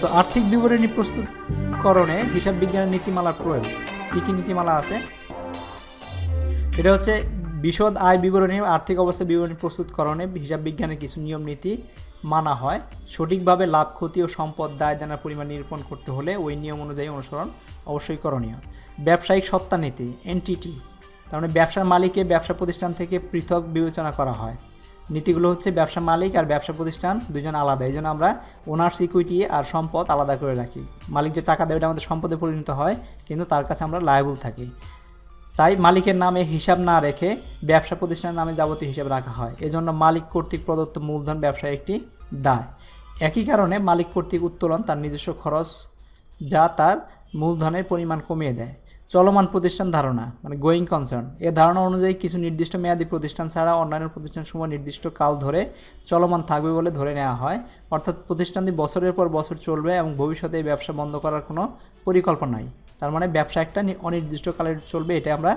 তো আর্থিক বিবরণী প্রস্তুতকরণে হিসাব বিজ্ঞানের নীতিমালার প্রয়োগ। কী কী নীতিমালা আছে? সেটা হচ্ছে বিশদ আয় বিবরণী আর্থিক অবস্থা বিবরণী প্রস্তুতকরণে হিসাব বিজ্ঞানের কিছু নিয়ম নীতি মানা হয়। সঠিকভাবে লাভ, ক্ষতি ও সম্পদ দায় দেনার পরিমাণ নিরূপণ করতে হলে ওই নিয়ম অনুযায়ী অনুসরণ অবশ্যই করণীয়। ব্যবসায়িক সত্তা নীতি, এনটিটি, তার মানে ব্যবসার মালিককে ব্যবসা প্রতিষ্ঠান থেকে পৃথক বিবেচনা করা হয়। নীতিগুলো হচ্ছে ব্যবসা মালিক আর ব্যবসা প্রতিষ্ঠান দুজন আলাদা। এই জন্য আমরা ওনার্স ইকুইটি আর সম্পদ আলাদা করে রাখি। মালিক যে টাকা দেয় ওটা আমাদের সম্পদে পরিণত হয়, কিন্তু তার কাছে আমরা লায়াবল থাকি। তাই মালিকের নামে হিসাব না রেখে ব্যবসা প্রতিষ্ঠানের নামে যাবতীয় হিসাব রাখা হয়। এজন্য মালিক কর্তৃক প্রদত্ত মূলধন ব্যবসায় একটি দায়। একই কারণে মালিক কর্তৃক উত্তোলন তার নিজস্ব খরচ যা তার মূলধনের পরিমাণ কমিয়ে দেয়। চলমান প্রতিষ্ঠান ধারণা মানে গোয়িং কনসার্ন এ ধারণা অনুযায়ী কিছু নির্দিষ্ট মেয়াদি প্রতিষ্ঠান ছাড়া অন্যান্য প্রতিষ্ঠান প্রতিষ্ঠানসমূহ নির্দিষ্ট কাল ধরে চলমান থাকবে বলে ধরে নেওয়া হয়। অর্থাৎ প্রতিষ্ঠানটি বছরের পর বছর চলবে এবং ভবিষ্যতে এই ব্যবসা বন্ধ করার কোনো পরিকল্পনা নাই। তার মানে ব্যবসা একটা অনির্দিষ্টকালের চলবে এটা আমরা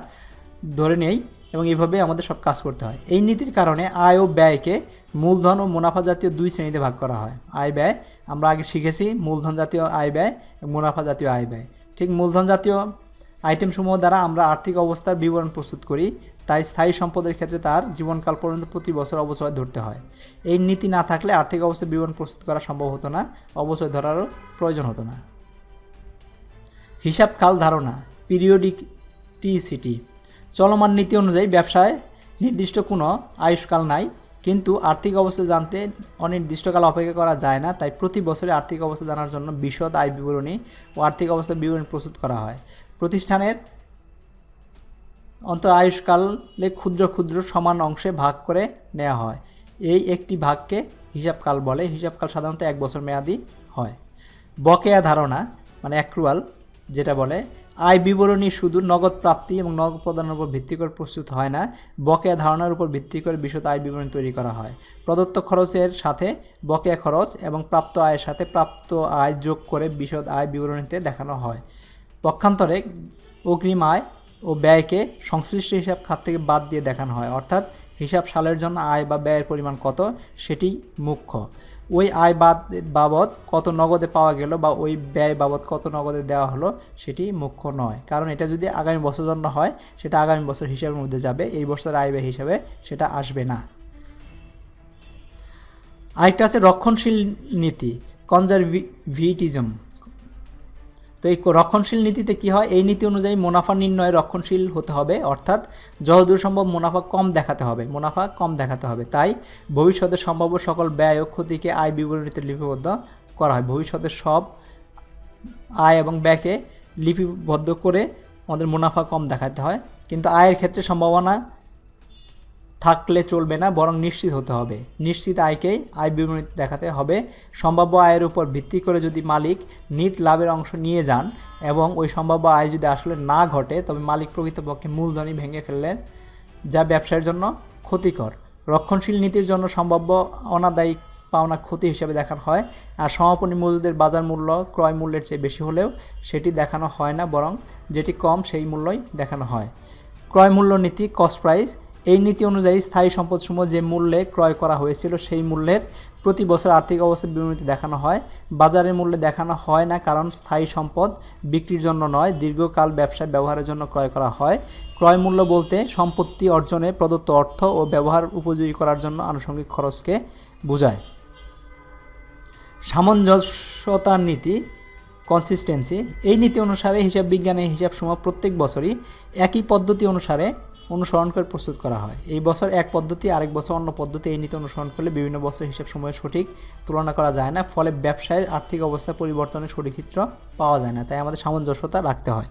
ধরে নেই এবং এইভাবে আমাদের সব কাজ করতে হয়। এই নীতির কারণে আয় ও ব্যয়কে মূলধন ও মুনাফা জাতীয় দুই শ্রেণীতে ভাগ করা হয়। আয় ব্যয়, আমরা আগে শিখেছি মূলধন জাতীয় আয় ব্যয় মুনাফা জাতীয় আয় ব্যয়। ঠিক মূলধন জাতীয় আইটেমসমূহ দ্বারা আমরা আর্থিক অবস্থার বিবরণ প্রস্তুত করি, তাই স্থায়ী সম্পদের ক্ষেত্রে তার জীবনকাল পর্যন্ত প্রতি বছর অবচয় ধরতে হয়। এই নীতি না থাকলে আর্থিক অবস্থার বিবরণ প্রস্তুত করা সম্ভব হতো না, অবচয় ধরারও প্রয়োজন হতো না। হিসাবকাল ধারণা পিরিয়ডিক পিরিয়ডিকটিসিটি। চলমান নীতি অনুযায়ী ব্যবসায় নির্দিষ্ট কোনো আয়ুষ্কাল নাই কিন্তু আর্থিক অবস্থা জানতে অনির্দিষ্টকাল অপেক্ষা করা যায় না, তাই প্রতি বছরে আর্থিক অবস্থা জানার জন্য বিশদ আয় বিবরণী ও আর্থিক অবস্থার বিবরণী প্রস্তুত করা হয়। প্রতিষ্ঠানের অন্তর আয়ুষ্কালে ক্ষুদ্র ক্ষুদ্র সমান অংশে ভাগ করে নেওয়া হয়। এই একটি ভাগকে হিসাবকাল বলে। হিসাবকাল সাধারণত এক বছর মেয়াদি হয়। বকেয়া ধারণা মানে অ্যাক্রুয়াল যেটা বলে আয় বিবরণী শুধু নগদ প্রাপ্তি এবং নগদ প্রদানের উপর ভিত্তি করে প্রস্তুত হয় না, বকেয়া ধারণার উপর ভিত্তি করে বিশদ আয় বিবরণী তৈরি করা হয়। প্রদত্ত খরচের সাথে বকেয়া খরচ এবং প্রাপ্ত আয়ের সাথে প্রাপ্ত আয় যোগ করে বিশদ আয় বিবরণীতে দেখানো হয়। পক্ষান্তরে অগ্রিম আয় ও ব্যয়কে সংশ্লিষ্ট হিসাব খাত থেকে বাদ দিয়ে দেখানো হয়। অর্থাৎ হিসাব সালের জন্য আয় বা ব্যয়ের পরিমাণ কত সেটি মুখ্য। ওই আয় বাদ বাবদ কত নগদে পাওয়া গেল বা ওই ব্যয় বাবদ কত নগদে দেওয়া হলো সেটি মুখ্য নয়। কারণ এটা যদি আগামী বছর জন্য হয়, সেটা আগামী বছর হিসাবের মধ্যে যাবে, এই বছর আয় ব্যয় হিসাবে সেটা আসবে না। আরেকটা আছে রক্ষণশীল নীতি কনজারভিটিজম তো এই রক্ষণশীল নীতিতে কি হয়? এই নীতি অনুযায়ী মুনাফা নির্ণয়ে রক্ষণশীল হতে হবে, অর্থাৎ যতদূর সম্ভব মুনাফা কম দেখাতে হবে, মুনাফা কম দেখাতে হবে। তাই ভবিষ্যতে সম্ভাব্য সকল ব্যয় ও ক্ষতিকে আয় বিবরণীতে লিপিবদ্ধ করা হয়। ভবিষ্যতের সব আয় এবং ব্যয়কে লিপিবদ্ধ করে আমাদের মুনাফা কম দেখাতে হয়। কিন্তু আয়ের ক্ষেত্রে সম্ভাবনা থাকলে চলবে না, বরং নিশ্চিত হতে হবে। নিশ্চিত আয়কেই আয় বিবরণী দেখাতে হবে। সম্ভাব্য আয়ের উপর ভিত্তি করে যদি মালিক নিট লাভের অংশ নিয়ে যান এবং ওই সম্ভাব্য আয় যদি আসলে না ঘটে, তবে মালিক প্রকৃতপক্ষে মূলধনই ভেঙে ফেললেন, যা ব্যবসায়ের জন্য ক্ষতিকর। রক্ষণশীল নীতির জন্য সম্ভাব্য অনাদায়ী পাওনা ক্ষতি হিসেবে দেখানো হয়, আর সমাপনী মজুদের বাজার মূল্য ক্রয় মূল্যের চেয়ে বেশি হলেও সেটি দেখানো হয় না, বরং যেটি কম সেই মূল্যই দেখানো হয়। ক্রয় মূল্য নীতি কস্ট প্রাইস এই নীতি অনুযায়ী স্থায়ী সম্পদসমূহ যে মূল্যে ক্রয় করা হয়েছিল সেই মূল্যের প্রতি বছর আর্থিক অবস্থার বিবরণীতে দেখানো হয়। বাজারের মূল্যে দেখানো হয় না কারণ স্থায়ী সম্পদ বিক্রির জন্য নয়, দীর্ঘকাল ব্যবসায় ব্যবহারের জন্য ক্রয় করা হয়। ক্রয় মূল্য বলতে সম্পত্তি অর্জনে প্রদত্ত অর্থ ও ব্যবহার উপযোগী করার জন্য আনুষঙ্গিক খরচকে বোঝায়। সামঞ্জস্যতার নীতি কনসিস্টেন্সি এই নীতি অনুসারে হিসাব বিজ্ঞানের হিসাবসমূহ প্রত্যেক বছরই একই পদ্ধতি অনুসারে অনুসরণ করে প্রস্তুত করা হয়। এই বছর এক পদ্ধতি, আরেক বছর অন্য পদ্ধতি। এই নীতি অনুসরণ করলে বিভিন্ন বছর হিসাব সময়ের সঠিক তুলনা করা যায় না। ফলে ব্যবসায়ের আর্থিক অবস্থা পরিবর্তনের সঠিক চিত্র পাওয়া যায় না। তাই আমাদের সামঞ্জস্যতা রাখতে হয়।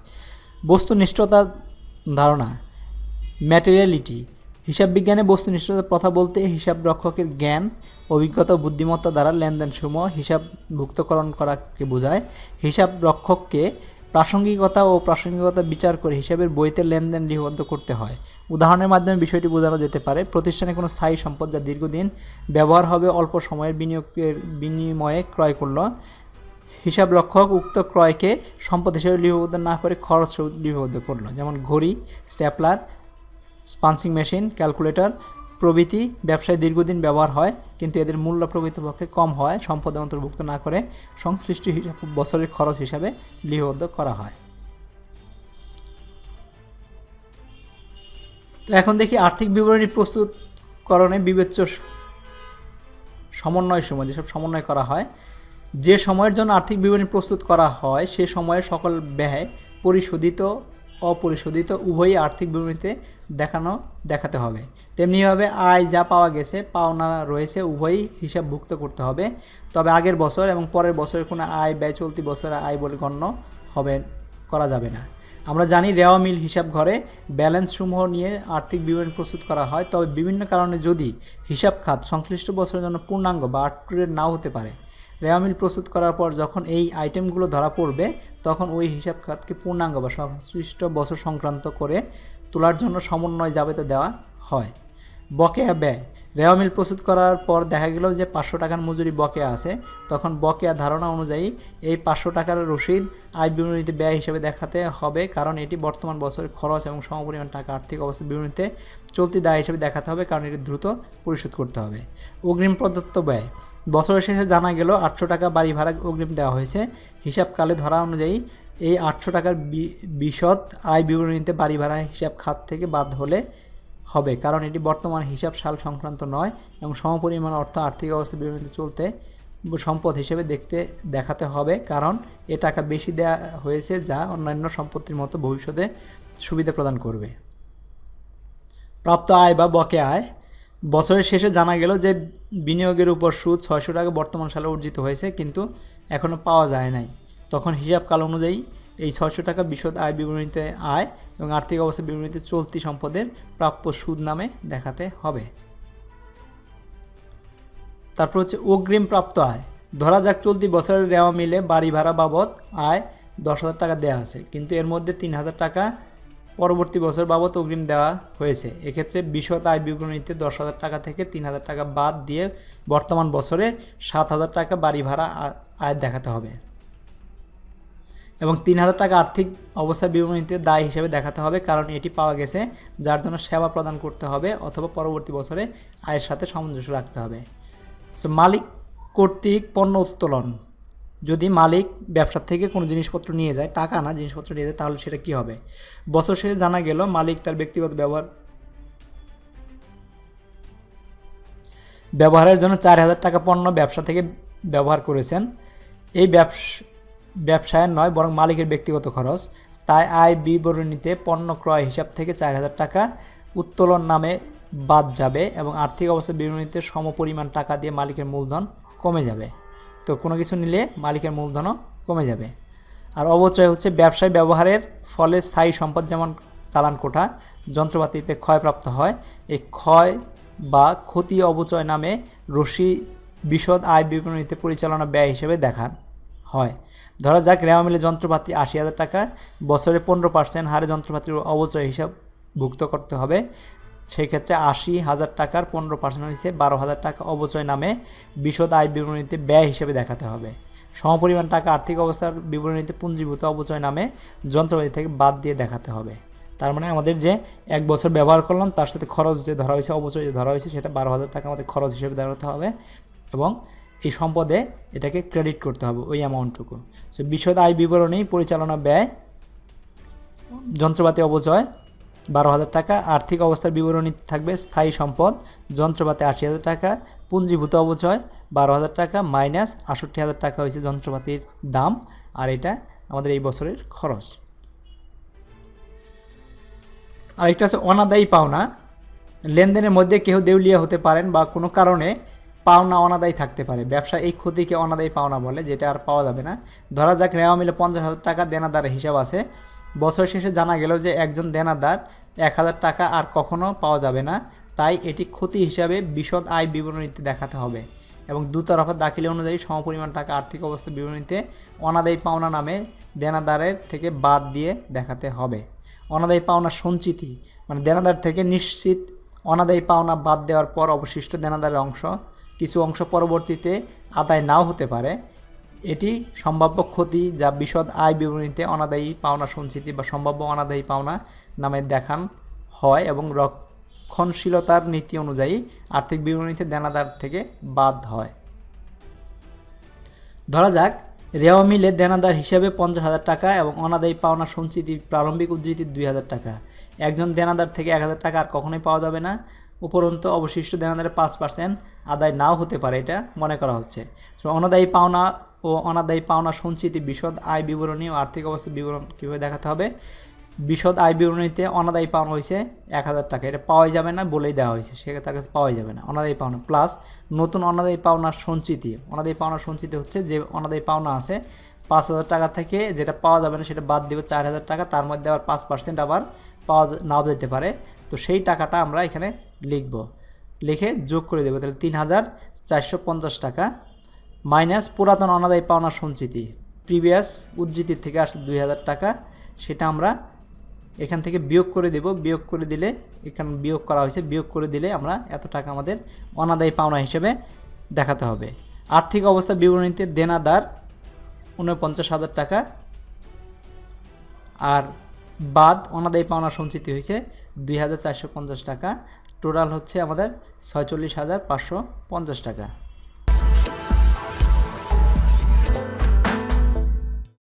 বস্তুনিষ্ঠতা ধারণা ম্যাটেরিয়ালিটি হিসাব বিজ্ঞানে বস্তুনিষ্ঠতার কথা বলতে হিসাব রক্ষকের জ্ঞান, অভিজ্ঞতা বুদ্ধিমত্তা দ্বারা লেনদেন লেনদেনসমূহ হিসাবভুক্তকরণ করাকে বোঝায়। হিসাব রক্ষককে প্রাসঙ্গিকতা ও প্রাসঙ্গিকতা বিচার করে হিসাবের বইতে লেনদেন লিপিবদ্ধ করতে হয়। উদাহরণের মাধ্যমে বিষয়টি বোঝানো যেতে পারে। প্রতিষ্ঠানে কোনো স্থায়ী সম্পদ যা দীর্ঘদিন ব্যবহার হবে, অল্প সময়ের বিনিয়োগের বিনিময়ে ক্রয় করল হিসাব রক্ষক উক্ত ক্রয়কে সম্পদ হিসেবে লিপিবদ্ধ না করে খরচ লিপিবদ্ধ করল, যেমন ঘড়ি, স্ট্যাপলার, স্পান্সিং মেশিন, ক্যালকুলেটর প্রভৃতি ব্যবসায় দীর্ঘদিন ব্যবহার হয়, কিন্তু এদের মূল্য প্রকৃতপক্ষে কম হয় সম্পদে অন্তর্ভুক্ত না করে সংশ্লিষ্ট হিসাব বছরের খরচ হিসাবে লিপিবদ্ধ করা হয়। তো এখন দেখি আর্থিক বিবরণী প্রস্তুতকরণে বিবেচ্য সমন্বয় সময়, যেসব সমন্বয় করা হয়, যে সময়ের জন্য আর্থিক বিবরণী প্রস্তুত করা হয়, সে সময়ে সকল ব্যয় পরিশোধিত অপরিশোধিত উভয়ই আর্থিক বিবরণীতে দেখানো, দেখাতে হবে। তেমনিভাবে আয় যা পাওয়া গেছে, পাওনা রয়েছে, উভয়ই হিসাবভুক্ত করতে হবে। তবে আগের বছর এবং পরের বছরের কোনো আয়, ব্যয় চলতি বছরের আয় বলে গণ্য হবে, করা যাবে না। আমরা জানি রেওয়া মিল হিসাব ঘরে ব্যালেন্স সমূহ নিয়ে আর্থিক বিবরণ প্রস্তুত করা হয়। তবে বিভিন্ন কারণে যদি হিসাব খাত সংশ্লিষ্ট বছরের জন্য পূর্ণাঙ্গ বা আটটুরের নাও হতে পারে রেওয়া প্রস্তুত করার পর যখন এই আইটেমগুলো ধরা পড়বে, তখন ওই হিসাব খাতকে পূর্ণাঙ্গ বা সংশ্লিষ্ট বছর সংক্রান্ত করে তোলার জন্য সমন্বয় জাবেতে দেওয়া হয়। বকেয়া ব্যয়। রেওয়া মিল প্রস্তুত করার পর দেখা গেল যে পাঁচশো টাকার মজুরি বকেয়া আছে। তখন বকেয়া ধারণা অনুযায়ী এই পাঁচশো টাকার রসিদ আয় বিবরণীতে ব্যয় হিসেবে দেখাতে হবে, কারণ এটি বর্তমান বছরের খরচ এবং সমপরিমাণ টাকা আর্থিক অবস্থা বিবরণীতে চলতি দায় হিসেবে দেখাতে হবে, কারণ এটি দ্রুত পরিশোধ করতে হবে। অগ্রিম প্রদত্ত ব্যয়। বছরের শেষে জানা গেল আটশো টাকা বাড়ি ভাড়া অগ্রিম দেওয়া হয়েছে। হিসাবকালে ধরা অনুযায়ী এই আটশো টাকার বিশদ আয় বিবরণীতে বাড়ি ভাড়া হিসাব খাত থেকে বাদ হলে হবে, কারণ এটি বর্তমান হিসাব সাল সংক্রান্ত নয় এবং সমপরিমাণ অর্থ আর্থিক অবস্থা বিবরণীতে চলতে সম্পদ হিসেবে দেখতে, দেখাতে হবে, কারণ এ টাকা বেশি দেয়া হয়েছে যা অন্যান্য সম্পত্তির মতো ভবিষ্যতে সুবিধা প্রদান করবে। প্রাপ্ত আয় বা বকে আয়। বছরের শেষে জানা গেল যে বিনিয়োগের উপর সুদ ছয়শো টাকা বর্তমান সালে অর্জিত হয়েছে, কিন্তু এখনও পাওয়া যায় নাই। তখন হিসাবকাল অনুযায়ী এই ছশো টাকা বিশদ আয় বিবরণীতে আয় এবং আর্থিক অবস্থা বিবরণীতে চলতি সম্পদের প্রাপ্য সুদ নামে দেখাতে হবে। তারপর হচ্ছে অগ্রিম প্রাপ্ত আয়। ধরা যাক চলতি বছরের রেওয়া মিলে বাড়ি ভাড়া বাবদ আয় দশ হাজার টাকা দেওয়া আছে, কিন্তু এর মধ্যে তিন হাজার টাকা পরবর্তী বছর বাবদ অগ্রিম দেওয়া হয়েছে। এক্ষেত্রে বিশদ আয় বিবরণীতে দশ হাজার টাকা থেকে তিন হাজার টাকা বাদ দিয়ে বর্তমান বছরে সাত হাজার টাকা বাড়ি ভাড়া আয় দেখাতে হবে। এবং তিন হাজার টাকা আর্থিক অবস্থা বিবরণীতে দায় হিসেবে দেখাতে হবে, কারণ এটি পাওয়া গেছে যার জন্য সেবা প্রদান করতে হবে অথবা পরবর্তী বছরে আয়ের সাথে সামঞ্জস্য রাখতে হবে। সো মালিক কর্তৃক পণ্য উত্তোলন। যদি মালিক ব্যবসা থেকে কোনো জিনিসপত্র নিয়ে যায়, টাকা না জিনিসপত্র নিয়ে যায়, তাহলে সেটা কী হবে? বছর শেষে জানা গেল, মালিক তার ব্যক্তিগত ব্যবহার ব্যবহারের জন্য চার হাজার টাকা পণ্য ব্যবসা থেকে ব্যবহার করেছেন। এই ব্যবস ব্যবসায় নয়, বরং মালিকের ব্যক্তিগত খরচ। তাই আয় বিবরণীতে পণ্য ক্রয় হিসাব থেকে চার হাজার টাকা উত্তোলন নামে বাদ যাবে এবং আর্থিক অবস্থা বিবরণীতে সমপরিমাণ টাকা দিয়ে মালিকের মূলধন কমে যাবে। তো কোনো কিছু নিলে মালিকের মূলধনও কমে যাবে। আর অবচয় হচ্ছে ব্যবসায় ব্যবহারের ফলে স্থায়ী সম্পদ যেমন চালান কোঠা, যন্ত্রপাতিতে ক্ষয়প্রাপ্ত হয়, এই ক্ষয় বা ক্ষতি অবচয় নামে রশি বিশদ আয় বিবরণীতে পরিচালনা ব্যয় হিসেবে দেখান হয়। ধরা যাক রেওয়া মিলে যন্ত্রপাতি আশি হাজার টাকা, বছরে পনেরো পার্সেন্ট হারে যন্ত্রপাতির অবচয় হিসাব ভুক্ত করতে হবে। সেই ক্ষেত্রে আশি হাজার টাকার পনেরো পার্সেন্ট হয়েছে, বারো হাজার টাকা অবচয় নামে বিশদ আয় বিবরণীতে ব্যয় হিসেবে দেখাতে হবে। সমপরিমাণ টাকা আর্থিক অবস্থার বিবরণীতে পুঞ্জীভূত অবচয় নামে যন্ত্রপাতি থেকে বাদ দিয়ে দেখাতে হবে। তার মানে আমাদের যে এক বছর ব্যবহার করলাম, তার সাথে খরচ যে ধরা হয়েছে, অবচয় যে ধরা হয়েছে, সেটা বারো হাজার টাকা আমাদের খরচ হিসেবে দেখাতে হবে এবং এই সম্পদে এটাকে ক্রেডিট করতে হবে ওই অ্যামাউন্টটুকু সো বিশদ আয় বিবরণী পরিচালনা ব্যয়, যন্ত্রপাতি অবচয় বারো হাজার টাকা। আর্থিক অবস্থার বিবরণী থাকবে স্থায়ী সম্পদ, যন্ত্রপাতি আশি হাজার টাকা। পুঞ্জীভূত অবচয় বারো হাজার টাকা মাইনাস আষট্টি হাজার টাকা হয়েছে যন্ত্রপাতির দাম। আর এটা আমাদের এই বছরের খরচ। আরেকটা আছে অনাদায়ী পাওনা। লেনদেনের মধ্যে কেউ দেউলিয়া হতে পারেন বা কোনো কারণে পাওনা অনাদায়ী থাকতে পারে। ব্যবসা এই ক্ষতিকে অনাদায়ী পাওনা বলে, যেটা আর পাওয়া যাবে না। ধরা যাক নেওয়া মিলে পঞ্চাশ হাজার টাকা দেনাদারের হিসাব আছে। বছর শেষে জানা গেল যে একজন দেনাদার এক হাজার টাকা আর কখনো পাওয়া যাবে না। তাই এটি ক্ষতি হিসাবে বিশদ আয় বিবরণীতে দেখাতে হবে এবং দুতরফা দাখিল অনুযায়ী সমপরিমাণ টাকা আর্থিক অবস্থা বিবরণীতে অনাদায়ী পাওনা নামে দেনাদারের থেকে বাদ দিয়ে দেখাতে হবে। অনাদায়ী পাওনা সঞ্চিতি মানে দেনাদার থেকে নিশ্চিত অনাদায়ী পাওনা বাদ দেওয়ার পর অবশিষ্ট দেনাদারের অংশ কিছু অংশ পরবর্তীতে আদায় নাও হতে পারে। এটি সম্ভাব্য ক্ষতি যা বিশদ আয় বিবরণীতে অনাদায়ী পাওনা সঞ্চিতি বা সম্ভাব্য অনাদায়ী পাওনা নামে দেখান হয় এবং রক্ষণশীলতার নীতি অনুযায়ী আর্থিক বিবরণীতে দেনাদার থেকে বাদ হয়। ধরা যাক, রেওয়া মিলে দেনাদার হিসেবে পঞ্চাশ হাজার টাকা এবং অনাদায়ী পাওনা সঞ্চিতি প্রারম্ভিক উদ্ধৃতি দুই হাজার টাকা। একজন দেনাদার থেকে এক হাজার টাকা আর কখনোই পাওয়া যাবে না। উপরন্ত অবশিষ্ট দেনাদারের পাঁচ পার্সেন্ট আদায় নাও হতে পারে এটা মনে করা হচ্ছে। তো অনাদায়ী পাওনা ও অনাদায়ী পাওনা সঞ্চিতি বিশদ আয় বিবরণী ও আর্থিক অবস্থা বিবরণ কীভাবে দেখাতে হবে? বিশদ আয় বিবরণীতে অনাদায়ী পাওনা হয়েছে এক হাজার টাকা। এটা পাওয়াই যাবে না, বলেই দেওয়া হয়েছে। সে তার কাছে পাওয়াই যাবে না, অনাদায়ী পাওনা। প্লাস নতুন অনাদায়ী পাওনার সঞ্চিতি। অনাদায়ী পাওনার সঞ্চিতি হচ্ছে যে অনাদায়ী পাওনা আছে পাঁচ হাজার টাকা থেকে যেটা পাওয়া যাবে না সেটা বাদ দেবে চার হাজার টাকা, তার মধ্যে আবার পাঁচ পার্সেন্ট আবার পাওয়া নাও যেতে পারে, তো সেই টাকাটা আমরা এখানে লিখব। লিখে যোগ করে দেবো, তাহলে তিন হাজার চারশো পঞ্চাশ টাকা মাইনাস পুরাতন অনাদায়ী পাওনা সঞ্চিতি, প্রিভিয়াস উদ্ধৃতির থেকে আসছে দুই হাজার টাকা, সেটা আমরা এখান থেকে বিয়োগ করে দেব। বিয়োগ করে দিলে এখানে বিয়োগ করা হয়েছে, বিয়োগ করে দিলে আমরা এত টাকা আমাদের অনাদায়ী পাওনা হিসেবে দেখাতে হবে। আর্থিক অবস্থা বিবরণীতে দেনাদার উনপঞ্চাশ হাজার টাকা, আর বাদ অনাদায়ী পাওনা সঞ্চিত হয়েছে দুই হাজার চারশো পঞ্চাশ টাকা। টোটাল হচ্ছে আমাদের ছয়চল্লিশ হাজার পাঁচশো পঞ্চাশ টাকা।